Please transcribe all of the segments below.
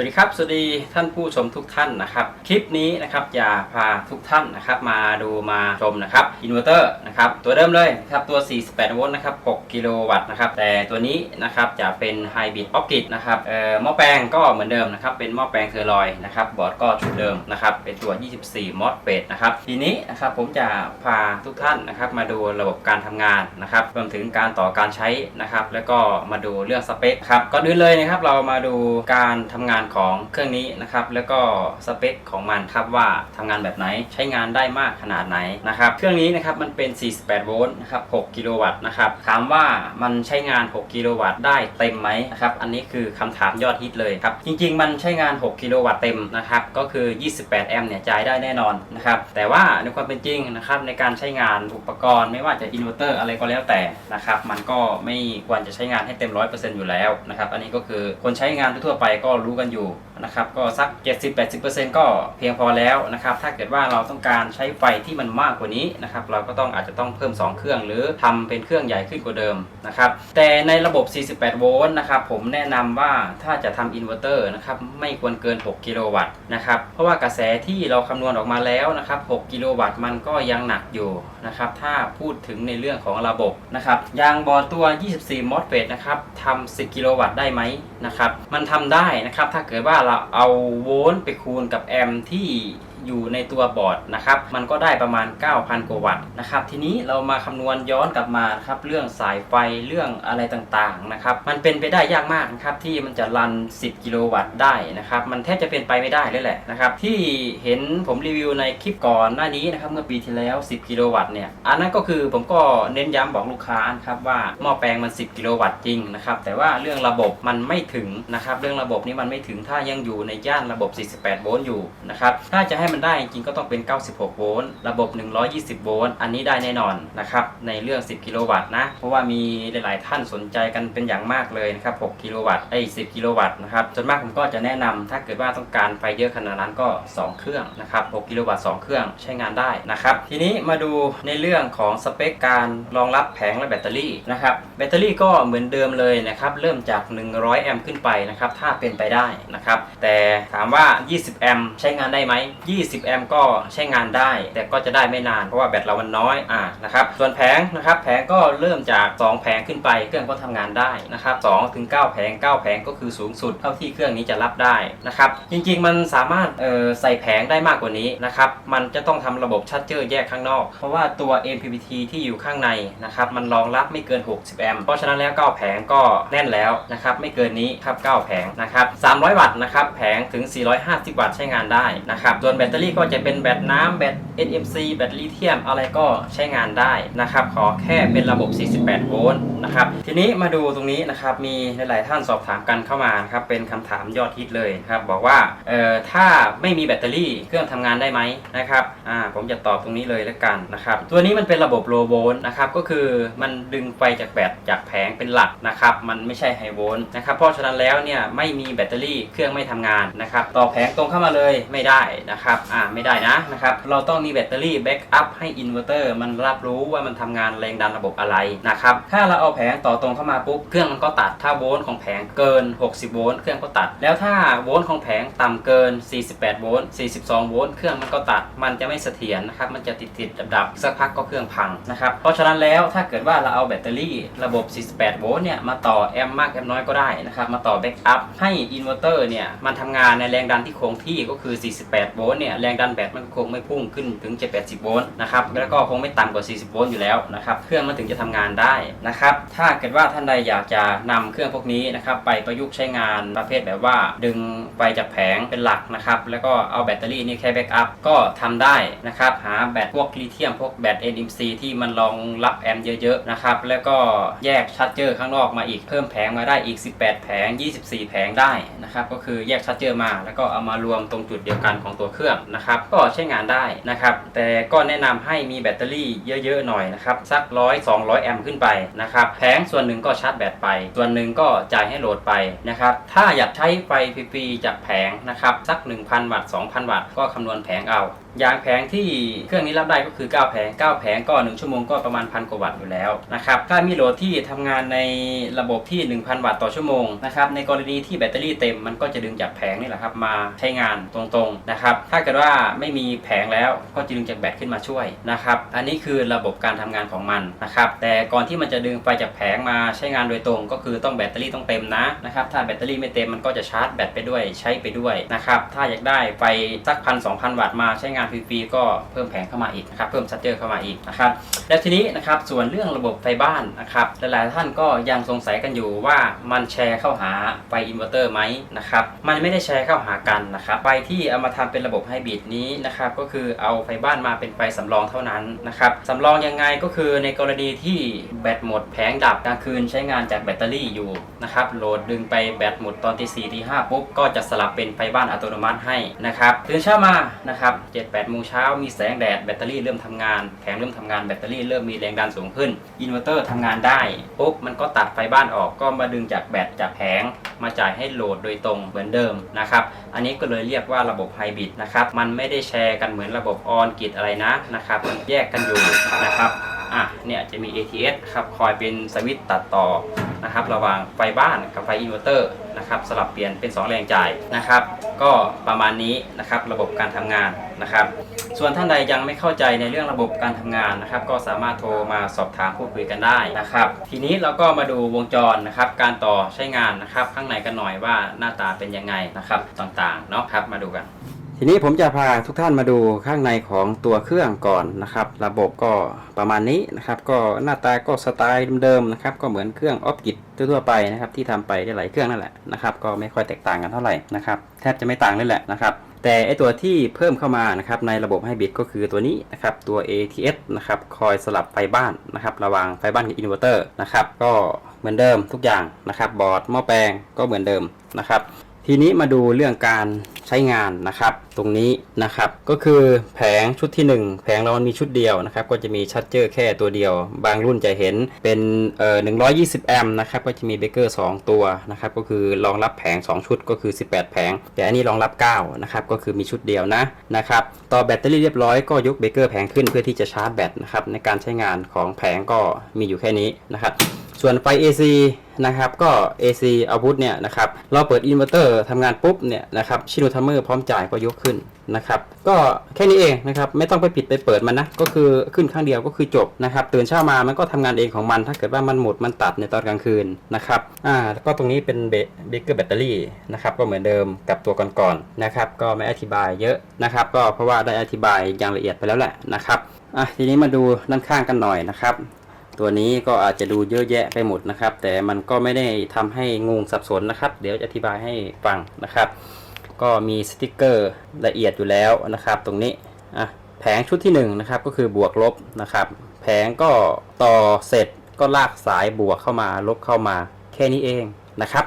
วัสดีครับสวัสดีท่านผู้ชมทุกท่านนะครับ คลิปนี้นะครับจะพาทุกท่านนะครับมาดูมาชมนะครับอินเวอร์เตอร์นะครับตัวเดิมเลยนะครับตัว 48 โวลต์นะครับ 6 กิโลวัตต์นะครับแต่ตัวนี้นะครับจะเป็นไฮบริดออฟกิดนะครับเอ่อหม้อแปลงก็เหมือนเดิมนะครับเป็นหม้อแปลงเทอร์ลอยนะครับบอร์ดก็ชุดเดิมนะครับเป็นตัว 24 มอสเฟตนะครับทีนี้นะครับผมจะพาทุกท่านนะครับมาดูระบบการทำงานนะครับรวมถึงการต่อการใช้นะครับแล้วก็มาดูเรื่องสเปคครับก่อนอื่นเลยนะครับเรามาดูการทำงานของเครื่องนี้นะครับแล้วก็สเปคของมันครับว่าทำงานแบบไหนใช้งานได้มากขนาดไหนนะครับเครื่องนี้นะครับมันเป็น 48 โวลต์นะครับ 6 กิโลวัตต์นะครับถามว่ามันใช้งาน 6 กิโลวัตต์ได้เต็มไหมนะครับอันนี้คือคำถามยอดฮิตเลยครับจริง ๆ มันใช้งาน 6 กิโลวัตต์เต็มนะครับก็คือ 28 แอมป์เนี่ยจ่ายได้แน่นอนนะครับแต่ว่าในความเป็นจริงนะครับในการใช้งานอุปกรณ์ไม่ว่าจะอินเวอร์เตอร์อะไรก็แล้วแต่นะครับมันก็ไม่ควรจะใช้งานให้เต็ม 100%อยู่แล้วนะครับอันนี้ก็คือคนใช้งานทั่วไปก็รู้กันอยู่ นะครับก็สัก 70-80%ก็เพียงพอแล้วนะครับถ้าเกิดว่าเราต้องการใช้ไฟที่มันมากกว่านี้นะครับเราก็ต้องอาจจะต้องเพิ่ม 2 เครื่อง หรือทำเป็นเครื่องใหญ่ขึ้นกว่าเดิมนะครับแต่ในระบบ 48 โวลต์นะครับผมแนะนำว่าถ้าจะทำอินเวอร์เตอร์นะครับไม่ควรเกิน 6 กิโลวัตต์นะครับเพราะว่ากระแสที่เราคำนวณออกมาแล้วนะครับ6กิโลวัตต์มันก็ยังหนักอยู่นะครับถ้าพูดถึงในเรื่องของระบบนะครับยางบอร์ดตัว 24 มอสเฟตนะครับทำ10 กิโลวัตต์ได้ไหมนะครับมันทำได้นะครับถ้าเกิดว่าเราเอาโวลต์ไปคูณกับแอมป์ที่ อยู่ในตัวบอร์ดนะครับ มันก็ได้ประมาณ 9,000 กว่าวัตต์นะครับ ทีนี้เรามาคำนวณย้อนกลับมาครับเรื่องสายไฟเรื่องอะไรต่างๆนะครับ มันเป็นไปได้ยากมากนะครับที่มันจะรัน 10 กิโลวัตต์ได้นะครับ มันแทบจะเป็นไปไม่ได้เลยแหละนะครับ ที่เห็นผมรีวิวในคลิปก่อนหน้านี้นะครับเมื่อปีที่แล้ว 10 กิโลวัตต์เนี่ย อันนั้นก็คือผมก็เน้นย้ำบอกลูกค้าครับว่าหม้อแปลงมัน 10 กิโลวัตต์จริงนะครับ แต่ว่าเรื่องระบบมันไม่ถึงนะครับ เรื่องระบบนี้มันไม่ถึงถ้ายังอยู่ในย่านระบบ 48 โวลต์อยู่นะครับ ถ้าจะให้มันได้จริงก็ต้องเป็น 96 โวลต์ ระบบ 120 โวลต์ อันนี้ได้แน่นอนนะครับ ในเรื่อง 10 กิโลวัตต์นะ เพราะว่ามีหลาย ๆ ท่านสนใจกันเป็นอย่างมากเลยนะครับ 6 กิโลวัตต์ ไอ้ 10 กิโลวัตต์นะครับส่วนมากผมก็จะแนะนำถ้าเกิดว่าต้องการไฟเยอะขนาดนั้นก็ 2 เครื่องนะครับ 6 กิโลวัตต์ 2 เครื่องใช้งานได้นะครับ ทีนี้มาดูในเรื่องของสเปคการรองรับแผงและแบตเตอรี่นะครับ แบตเตอรี่ก็เหมือนเดิมเลยนะครับ เริ่มจาก 100 แอมป์ขึ้นไปนะครับ ถ้าเป็นไปได้นะครับ แต่ถามว่า 20 แอมป์ใช้งานได้ไหม20 แอมป์ก็ใช้งานได้ แต่ก็จะได้ไม่นานเพราะว่าแบตเรามันน้อยอ่านะครับส่วนแผงนะครับแผงก็เริ่มจาก 2 แผงขึ้นไปเครื่องก็ทำงานได้นะครับ2ถึง9แผง 9 แผงก็คือสูงสุดเท่าที่เครื่องนี้จะรับได้นะครับจริงๆ มันสามารถเอ่อใส่แผงได้มากกว่านี้นะครับมันจะต้องทำระบบชัดเจอร์แยกข้างนอก เพราะว่าตัว MPPT ที่อยู่ข้างในนะครับมันรองรับไม่เกิน 60 แอมป์เพราะฉะนั้นแล้ว 9 แผงก็แน่นแล้วนะครับไม่เกินนี้ครับ9แผงนะครับ300 วัตต์นะครับแผงถึง 450 วัตต์ใช้งานได้นะครับส่วนแบตตเตอรี่ก็จะเป็นแบตน้ำแบต NMC แบตลิเธียมอะไรก็ใช้งานได้นะครับ ขอแค่เป็นระบบ 48 โวลต์นะครับ ทีนี้มาดูตรงนี้นะครับ มีหลายๆท่านสอบถามกันเข้ามานะครับ เป็นคำถามยอดฮิตเลยครับ บอกว่า เอ่อ ถ้าไม่มีแบตเตอรี่เครื่องทำงานได้ไหมนะครับ อ่า ผมจะตอบตรงนี้เลยแล้วกันนะครับ ตัวนี้มันเป็นระบบโลโวลต์นะครับ ก็คือมันดึงไฟจากแบตจากแผงเป็นหลักนะครับ มันไม่ใช่ไฮโวลต์นะครับ เพราะฉะนั้นแล้วเนี่ยไม่มีแบตเตอรี่เครื่องไม่ทำงานนะครับ ต่อแผงตรงเข้ามาเลยไม่ได้นะครับ อ่า ไม่ได้นะนะครับ เราต้องมีแบตเตอรี่แบ็กอัพให้อินเวอร์เตอร์มันรับรู้ว่ามันทำงานแรงดันระบบอะไรนะครับถ้าเราเอาแผงต่อตรงเข้ามาปุ๊บเครื่องมันก็ตัดถ้าโวลต์ของแผงเกิน 60 โวลต์เครื่องก็ตัด แล้วถ้าโวลต์ของแผงต่ำเกิน 48 โวลต์ 42 โวลต์เครื่องมันก็ตัด มันจะไม่เสถียรนะครับมันจะติดติดดับดับๆสักพักก็เครื่องพังนะครับเพราะฉะนั้นแล้วถ้าเกิดว่าเราเอาแบตเตอรี่ระบบ 48 โวลต์เนี่ยมาต่อแอมมากแอมน้อยก็ได้นะครับมาต่อแบ็กอัพให้อินเวอร์เตอร์เนี่ยมันทำงานในแรงดันที่คงที่ก็คือ 48 โวลต์เนี่ยแรงดันแบตมันคงไม่พุ่งขึ้นถึง780โวลต์นะครับแล้วก็คงไม่ต่ำกว่า 40โวลต์อยู่แล้วนะครับเครื่องมันถึงจะทำงานได้นะครับถ้าเกิดว่าท่านใดอยากจะนำเครื่องพวกนี้นะครับไปประยุกต์ใช้งานประเภทแบบว่า ดึงไฟจากแผงเป็นหลักนะครับแล้วก็เอาแบตเตอรี่นี่แค่แบ็กอัพก็ทำได้นะครับหาแบตพวกลิเธียมพวกแบต NMC ที่มันรองรับแอมป์เยอะๆนะครับแล้วก็แยกชาร์จเจอร์ข้างนอกมาอีกเพิ่มแผงมาได้อีก 18 แผง 24 แผงได้นะครับก็คือแยกชาร์จเจอร์มา แล้วก็เอามารวมตรงจุดเดียวกันของตัวเครื่องนะครับก็ใช้งานได้นะนะครับ แต่ก็แนะนำให้มีแบตเตอรี่เยอะๆหน่อยนะครับ สักร้อยสองร้อยแอมป์ขึ้นไปนะครับ แผงส่วนหนึ่งก็ชาร์จแบตไป ส่วนหนึ่งก็จ่ายให้โหลดไปนะครับ ถ้าอยากใช้ไฟฟรีๆจากแผงนะครับ สัก 1,000 วัตต์ 2,000 วัตต์ ก็คำนวณแผงเอายางแผงที่เครื่องนี้รับได้ก็คือ 9 แผง 9 แผงก็ 1 ชั่วโมงก็ประมาณพันกว่าวัตต์อยู่แล้วนะครับถ้ามีโหลดที่ทำงานในระบบที่ 1,000 วัตต์ต่อชั่วโมงนะครับในกรณีที่แบตเตอรี่เต็มมันก็จะดึงจากแผงนี่แหละครับมาใช้งานตรงๆนะครับถ้าเกิดว่าไม่มีแผงแล้วก็จะดึงจากแบตขึ้นมาช่วยนะครับอันนี้คือระบบการทำงานของมันนะครับแต่ก่อนที่มันจะดึงไฟจากแผงมาใช้งานโดยตรง ก็คือต้องแบตเตอรี่ต้องเต็มนะนะครับถ้าแบตเตอรี่ไม่เต็มมันก็จะชาร์จแบตไปด้วยใช้ไปด้วยนะครับถ้าอยากได้ไฟสักพันสองพันวัตต์มาใช้งานฟรีๆก็เพิ่มแผงเข้ามาอีกนะครับเพิ่มซัตเจอร์เข้ามาอีกนะครับแล้วทีนี้นะครับส่วนเรื่องระบบไฟบ้านนะครับหลายๆท่านก็ยังสงสัยกันอยู่ว่ามันแชร์เข้าหาไฟอินเวอร์เตอร์ไหมนะครับมันไม่ได้แชร์เข้าหากันนะครับไฟที่เอามาทำเป็นระบบไฮบริดนี้นะครับก็คือเอาไฟบ้านมาเป็นไฟสำรองเท่านั้นนะครับสำรองยังไงก็คือในกรณีที่แบตหมดแผงดับกลางคืนใช้งานจากแบตเตอรี่อยู่นะครับโหลดดึงไปแบตหมดตอนที่4ที่5ปุ๊บก็จะสลับเป็นไฟบ้านอัตโนมัติให้นะครับตื่นเช้ามานะครับ7-8โมงเช้ามีแสงแดดแบตเตอรี่เริ่มทำงานแผงเริ่มทำงานแบตเตอรี่เริ่มมีแรงดันสูงขึ้นอินเวอร์เตอร์ทำงานได้ปุ๊บมันก็ตัดไฟบ้านออกก็มาดึงจากแบตจากแผงมาจ่ายให้โหลดโดยตรงเหมือนเดิมนะครับอันนี้ก็เลยเรียกว่าระบบไฮบริดนะครับมันไม่ได้แชร์กันเหมือนระบบออนกิดอะไรนะนะครับมันแยกกันอยู่นะครับอะเนี่ยจะมี ATS ครับคอยเป็นสวิตช์ตัดต่อ นะครับระหว่างไฟบ้านกับไฟอินเวอร์เตอร์นะครับสลับเปลี่ยนเป็น2แรงจ่ายนะครับ ก็ประมาณนี้นะครับระบบการทำงานนะครับ ส่วนท่านใดยังไม่เข้าใจในเรื่องระบบการทำงานนะครับ ก็สามารถโทรมาสอบถามพูดคุยกันได้นะครับ ทีนี้เราก็มาดูวงจรนะครับการต่อใช้งานนะครับ ข้างในกันหน่อยว่าหน้าตาเป็นยังไงนะครับต่างๆเนาะครับมาดูกัน ทีนี้ผมจะพาทุกท่านมาดูข้างในของตัวเครื่องก่อนนะครับ ระบบก็ประมาณนี้นะครับ ก็หน้าตาก็สไตล์เดิมๆนะครับ ก็เหมือนเครื่องออฟกิททั่วๆไปนะครับ ที่ทำไปได้หลายเครื่องนั่นแหละนะครับ ก็ไม่ค่อยแตกต่างกันเท่าไหร่นะครับแทบจะไม่ต่างเลยแหละนะครับ แต่ไอตัวที่เพิ่มเข้ามานะครับในระบบให้บิดก็คือตัวนี้นะครับตัว ATS นะครับคอยสลับไฟบ้านนะครับระว่างไฟบ้านกับอินเวอร์เตอร์นะครับก็เหมือนเดิมทุกอย่างนะครับบอร์ดหม้อแปลงก็เหมือนเดิมนะครับ ทีนี้มาดูเรื่องการใช้งานนะครับ ตรงนี้นะครับก็คือแผงชุดที่ 1 แผงเรามันมีชุดเดียวนะครับ ก็จะมีชัดเจอร์แค่ตัวเดียว บางรุ่นจะเห็นเป็นเอ่อ120 แอมป์นะครับก็จะมีเบเกอร์ 2 ตัวนะครับก็คือรองรับแผง 2 ชุดก็คือ 18 แผง แต่อันนี้รองรับ 9 นะครับก็คือมีชุดเดียวนะนะครับต่อแบตเตอรี่เรียบร้อยก็ยกเบเกอร์แผงขึ้นเพื่อที่จะชาร์จแบตนะครับในการใช้งานของแผงก็มีอยู่แค่นี้นะครับส่วนไฟ AC นะครับก็ AC output เนี่ยนะครับเราเปิดอินเวอร์เตอร์ทำงานปุ๊บเนี่ยนะครับชิโนทัมเมอร์พร้อมจ่ายก็ยกขึ้นนะครับก็แค่นี้เองนะครับไม่ต้องไปปิดไปเปิดมันนะก็คือขึ้นข้างเดียวก็คือจบนะครับตื่นเช้ามามันก็ทำงานเองของมัน ถ้าเกิดว่ามันหมดมันตัดในตอนกลางคืนนะครับอ่าแล้วก็ตรงนี้เป็นเบเบเกอร์แบตเตอรี่นะครับก็เหมือนเดิมกับตัวก่อนๆนะครับก็ไม่อธิบายเยอะนะครับก็เพราะว่าได้อธิบายอย่างละเอียดไปแล้วแหละนะครับอะทีนี้มาดูด้านข้างกันหน่อยนะครับ ตัวนี้ก็อาจจะดูเยอะแยะไปหมดนะครับ แต่มันก็ไม่ได้ทำให้งงสับสนนะครับ เดี๋ยวจะอธิบายให้ฟังนะครับ ก็มีสติกเกอร์ละเอียดอยู่แล้วนะครับ ตรงนี้อะแผงชุดที่1นะครับก็คือบวกลบนะครับ แผงก็ต่อเสร็จก็ลากสายบวกเข้ามาลบเข้ามาแค่นี้เองนะครับ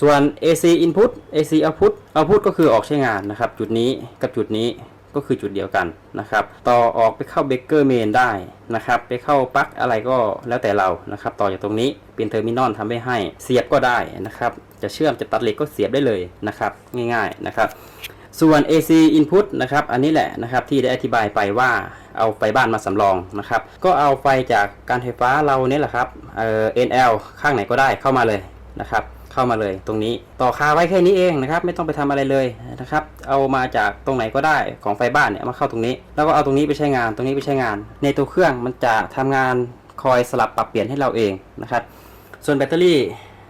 ส่วน AC input AC output output ก็คือออกใช้งานนะครับ จุดนี้กับจุดนี้ ก็คือจุดเดียวกันนะครับ ต่อออกไปเข้าเบเกอร์เมนได้นะครับ ไปเข้าปลั๊กอะไรก็แล้วแต่เรานะครับ ต่อจากตรงนี้เป็นเทอร์มินอลทำให้ให้ เสียบก็ได้นะครับ จะเชื่อมจะตัดเหล็กก็เสียบได้เลยนะครับ ง่ายๆนะครับ ส่วน AC input นะครับ อันนี้แหละนะครับที่ได้อธิบายไปว่าเอาไฟบ้านมาสำรองนะครับ ก็เอาไฟจากการไฟฟ้าเราเนี่ยแหละครับเอ่อ NL ข้างไหนก็ได้เข้ามาเลยนะครับ เข้ามาเลยตรงนี้ต่อคาไว้แค่นี้เองนะครับไม่ต้องไปทำอะไรเลยนะครับเอามาจากตรงไหนก็ได้ของไฟบ้านเนี่ยมาเข้าตรงนี้ แล้วก็เอาตรงนี้ไปใช้งานตรงนี้ไปใช้งาน ในตัวเครื่องมันจะทำงานคอยสลับปรับเปลี่ยนให้เราเองนะครับ ส่วนแบตเตอรี่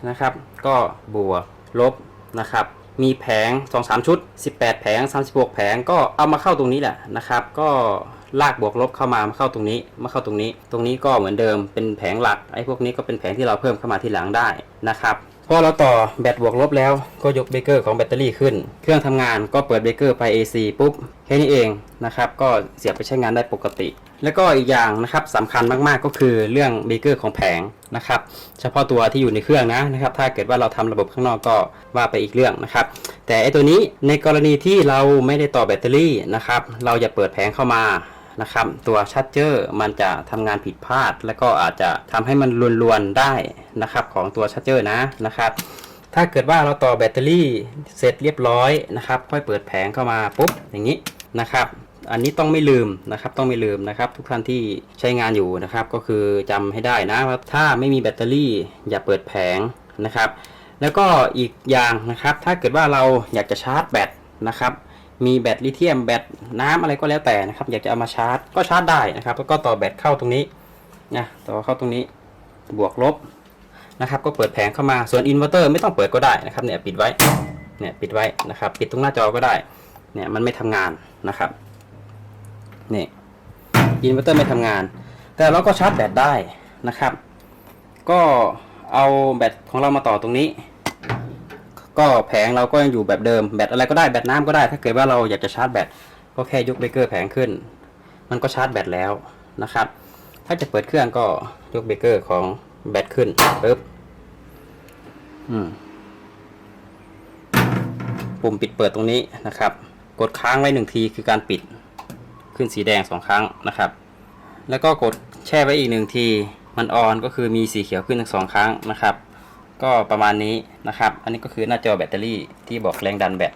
นะครับ ก็บวกลบนะครับมีแผง 2-3 ชุด 18 แผง 36 แผงก็เอามาเข้าตรงนี้แหละนะครับ ก็ลากบวกลบเข้ามามาเข้าตรงนี้มาเข้าตรงนี้ ตรงนี้ก็เหมือนเดิมเป็นแผงหลักไอ้พวกนี้ก็เป็นแผงที่เราเพิ่มเข้ามาทีหลังได้นะครับ พอเราต่อแบตบวกลบแล้วก็ยกเบรกเกอร์ของแบตเตอรี่ขึ้น เครื่องทำงานก็เปิดเบรกเกอร์ไป AC ปุ๊บแค่นี้เองนะครับก็เสียบไปใช้งานได้ปกติ แล้วก็อีกอย่างนะครับสำคัญมากๆก็คือเรื่องเบรกเกอร์ของแผงนะครับเฉพาะตัวที่อยู่ในเครื่องนะนะครับถ้าเกิดว่าเราทำระบบข้างนอกก็ว่าไปอีกเรื่องนะครับแต่ไอตัวนี้ในกรณีที่เราไม่ได้ต่อแบตเตอรี่นะครับเราจะเปิดแผงเข้ามา นะครับ ตัวชัดเจอร์มันจะทำงานผิดพลาด แล้วก็อาจจะทำให้มันลวนๆได้นะครับ ของตัวชัดเจอร์นะนะครับ ถ้าเกิดว่าเราต่อแบตเตอรี่เสร็จเรียบร้อยนะครับ ค่อยเปิดแผงเข้ามาปุ๊บอย่างนี้นะครับอันนี้ต้องไม่ลืมนะครับ ต้องไม่ลืมนะครับ ทุกท่านที่ใช้งานอยู่นะครับ ก็คือจำให้ได้นะว่าถ้าไม่มีแบตเตอรี่อย่าเปิดแผงนะครับ แล้วก็อีกอย่างนะครับ ถ้าเกิดว่าเราอยากจะชาร์จแบตนะครับ มีแบตลิเธียมแบตน้ำอะไรก็แล้วแต่นะครับ อยากจะเอามาชาร์จก็ชาร์จได้นะครับ แล้วก็ต่อแบตเข้าตรงนี้นะต่อเข้าตรงนี้บวกลบนะครับ ก็เปิดแผงเข้ามาส่วนอินเวอร์เตอร์ไม่ต้องเปิดก็ได้นะครับเนี่ยปิดไว้เนี่ยปิดไว้นะครับ ปิดตรงหน้าจอก็ได้เนี่ยมันไม่ทำงานนะครับนี่อินเวอร์เตอร์ไม่ทำงาน แต่เราก็ชาร์จแบตได้นะครับ ก็เอาแบตของเรามาต่อตรงนี้ ก็แผงเราก็ยังอยู่แบบเดิมแบตอะไรก็ได้แบตน้ำก็ได้ ถ้าเกิดว่าเราอยากจะชาร์จแบตก็แค่ยกเบรกเกอร์แผงขึ้น มันก็ชาร์จแบตแล้วนะครับ ถ้าจะเปิดเครื่องก็ยกเบรกเกอร์ของแบตขึ้นปึ๊บอืมปุ่มปิดเปิดตรงนี้นะครับ กดค้างไว้หนึ่งทีคือการปิดขึ้นสีแดงสองครั้งนะครับ แล้วก็กดแช่ไว้อีกหนึ่งทีมันออนก็คือมีสีเขียวขึ้นทั้งสองครั้งนะครับ ก็ประมาณนี้นะครับ อันนี้ก็คือหน้าจอแบตเตอรี่ที่บอกแรงดันแบต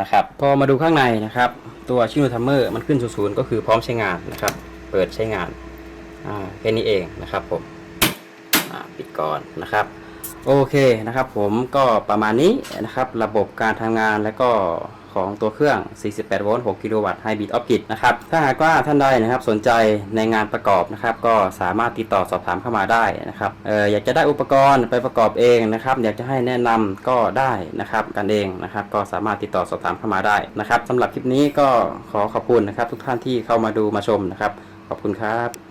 นะครับ พอมาดูข้างในนะครับ ตัวชิโนทัมเมอร์มันขึ้นศูนย์ก็คือพร้อมใช้งานนะครับ เปิดใช้งานอ่าแค่นี้เองนะครับผมอ่าปิดก่อนนะครับ โอเคนะครับ ผมก็ประมาณนี้นะครับ ระบบการทำงานและก็ ของตัวเครื่อง 48 โวลต์ 6 กิโลวัตต์ Hybrid o f Grid นะครับ ถ้าหากว่าท่านใดนะครับสนใจในงานประกอบนะครับ ก็สามารถติดต่อสอบถามเข้ามาได้นะครับเอออยากจะได้อุปกรณ์ไปประกอบเองนะครับ อยากจะให้แนะนำก็ได้นะครับกันเองนะครับ ก็สามารถติดต่อสอบถามเข้ามาได้นะครับสำหรับคลิปนี้ก็ขอขอบคุณนะครับ ทุกท่านที่เข้ามาดูมาชมนะครับ ขอบคุณครับ